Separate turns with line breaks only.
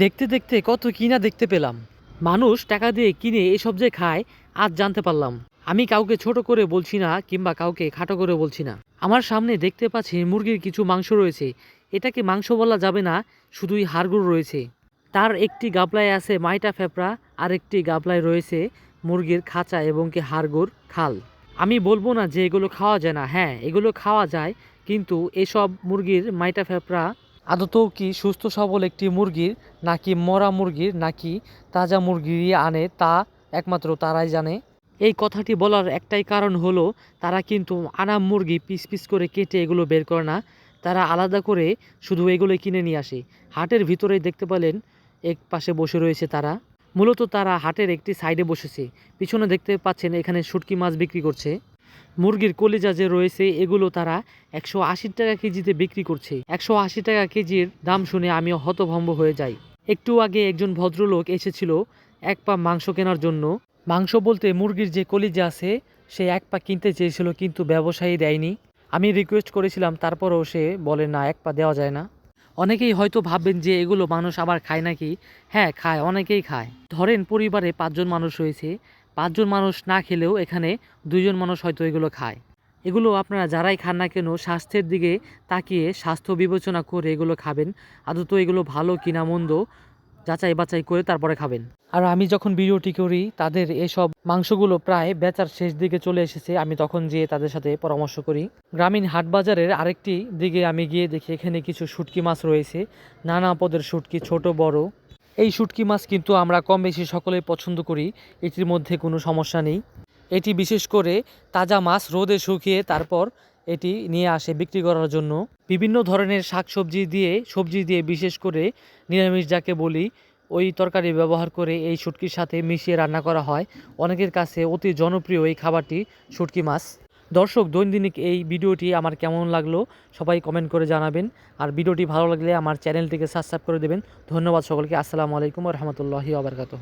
দেখতে দেখতে কত কিনা দেখতে পেলাম। মানুষ টাকা দিয়ে কিনে এসব যে খায়, আজ জানতে পারলাম। আমি কাউকে ছোট করে বলছি না কিংবা কাউকে খাটো করে বলছি না। আমার সামনে দেখতে পাচ্ছি মুরগির কিছু মাংস রয়েছে। এটাকে মাংস বলা যাবে না, শুধুই হাড়গুড় রয়েছে। তার একটি গাবলায় আছে মাইটা ফেপড়া আর একটি গাবলায় রয়েছে মুরগির খাঁচা এবং কি হাড়গুড় খাল। আমি বলব না যে এগুলো খাওয়া যায় না। হ্যাঁ এগুলো খাওয়া যায়, কিন্তু এসব মুরগির মাইটা ফেপড়া আদতেও কি সুস্থ সবল একটি মুরগির নাকি মরা মুরগির নাকি তাজা মুরগিরই আনে তা একমাত্র তারাই জানে? এই কথাটি বলার একটাই কারণ হলো, তারা কিন্তু আনা মুরগি পিস পিস করে কেটে এগুলো বের করে না। তারা আলাদা করে শুধু এগুলো কিনে নিয়ে আসে। হাটের ভিতরেই দেখতে পেলেন, এক পাশে বসে রয়েছে তারা। মূলত তারা হাটের একটি সাইডে বসেছে। পিছনে দেখতে পাচ্ছেন এখানে শুটকি মাছ বিক্রি করছে। মুরগির কলিজা যে রয়েছে, এগুলো তারা একশো আশি টাকা কেজিতে বিক্রি করছে। একশো আশি টাকা কেজির দাম শুনে আমিও হতভম্ব হয়ে যাই। একটু আগে একজন ভদ্রলোক এসেছিল এক পা মাংস কেনার জন্য। মাংস বলতে মুরগির যে কলিজা আছে, সে এক পা কিনতে চেয়েছিল কিন্তু ব্যবসায়ী দেয়নি। আমি রিকোয়েস্ট করেছিলাম, তারপরেও সে বলে, না, এক পা দেওয়া যায় না। অনেকেই হয়তো ভাববেন যে এগুলো মানুষ আবার খায় নাকি? হ্যাঁ খায়, অনেকেই খায়। ধরেন পরিবারে পাঁচজন মানুষ রয়েছে পাঁচজন মানুষ না খেলেও এখানে দুইজন মানুষ হয়তো এগুলো খায়। এগুলো আপনারা যারাই খান না কেন, স্বাস্থ্যের দিকে তাকিয়ে স্বাস্থ্য বিবেচনা করে এগুলো খাবেন। আদত এগুলো ভালো কিনা মন্দ যাচাই বাছাই করে তারপরে খাবেন। আর আমি যখন ভিডিওটি করি, তাদের এসব মাংসগুলো প্রায় বেচার শেষ দিকে চলে এসেছে। আমি তখন যেয়ে তাদের সাথে পরামর্শ করি। গ্রামীণ হাট বাজারের আরেকটি দিকে আমি গিয়ে দেখি, এখানে কিছু শুটকি মাছ রয়েছে। নানা পদের শুটকি, ছোট, বড়। এই শুটকি মাছ কিন্তু আমরা কম বেশি সকলেই পছন্দ করি, এটির মধ্যে কোনো সমস্যা নেই। এটি বিশেষ করে তাজা মাছ রোদে শুকিয়ে তারপর এটি নিয়ে আসে বিক্রি করার জন্য। বিভিন্ন ধরনের শাকসবজি দিয়ে, সবজি দিয়ে বিশেষ করে নিরামিষ যাকে বলি, ওই তরকারি ব্যবহার করে এই শুটকির সাথে মিশিয়ে রান্না করা হয়। অনেকের কাছে অতি জনপ্রিয় এই খাবারটি শুটকি মাছ। দর্শক দৈনন্দিনিক এই ভিডিওটি আমার কেমন লাগল সবাই কমেন্ট করে জানাবেন। আর ভিডিওটি ভালো লাগলে আমার চ্যানেলটিকে সাবস্ক্রাইব করে দেবেন। ধন্যবাদ সকলকে। আসসালামু আলাইকুম রহমতুল্লাহি আবরকাতহ